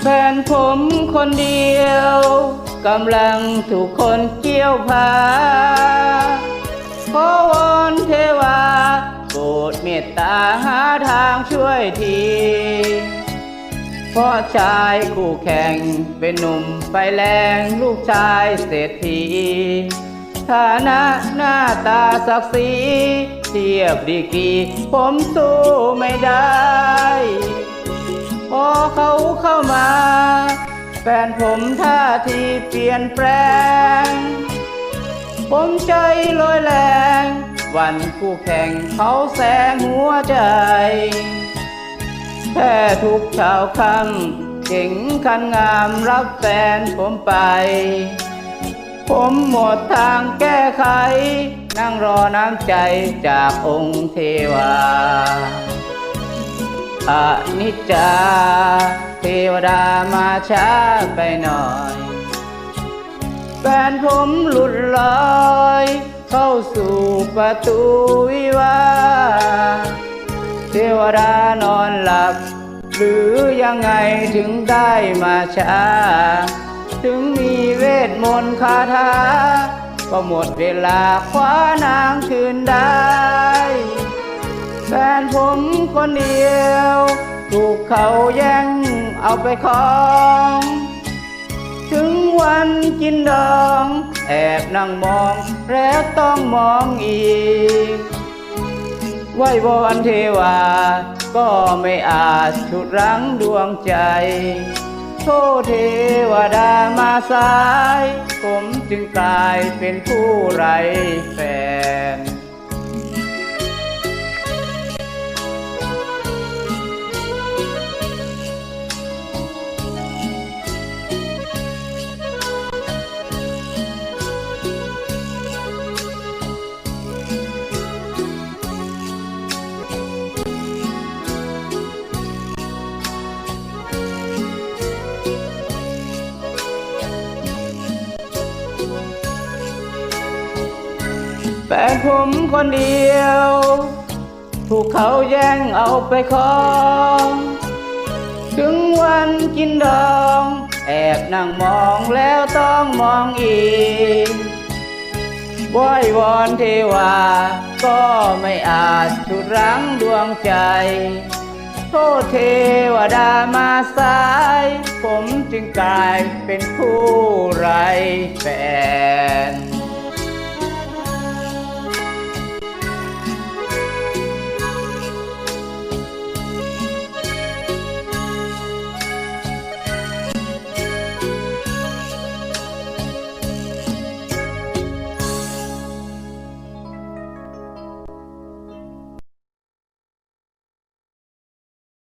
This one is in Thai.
แฟนผมคนเดียวกำลังถูกคนเกี่ยวพาขอวอนเทวาโปรดเมตตาหาทางช่วยทีเพราะชายคู่แข่งเป็นหนุ่มไฟแรงลูกชายเศรษฐีฐานะหน้าตาศักดิ์ศรีเทียบดีกีผมสู้ไม่ได้ ฟนผมท่าทีเปลี่ยนแปลง ผมใจลอยแรง วันคู่แข่งเขาแสงหัวใจ แค่ทุกเช้าคำเก่งคันงามรับแฟนผมไป ผมหมดทางแก้ไข นั่งรอน้ำใจจากองค์เทวา อนิจจาเทวดามาช้าไปหน่อยแฟนผมหลุดลอย เข้าสู่ประตูวิวา เทวดานอนหลับ หรือยังไงถึงได้มาช้า ถึงมีเวทมนต์คาถาก็หมดเวลาคว้านางคืนได้ ผมคนเดียว ถูกเขาแย่งเอาไปครอง ถึงวันกินดอง แอบนั่งมองแล้วต้องมองอีกไหววอนเทวา ก็ไม่อาจฉุดรั้งดวงใจ โทษเทวดามาสาย ผมจึงกลายเป็นผู้ไรแฟน แฟนผมคนเดียว ถูกเขาแย่งเอาไปครองถึงวันกินดอง แอบนั่งมองแล้วต้องมองอีกวอยวอนเทวา ก็ไม่อาจฉุดรั้งดวงใจ โทษเทวดามาสาย ผมจึงกลายเป็นผู้ไร้แฟน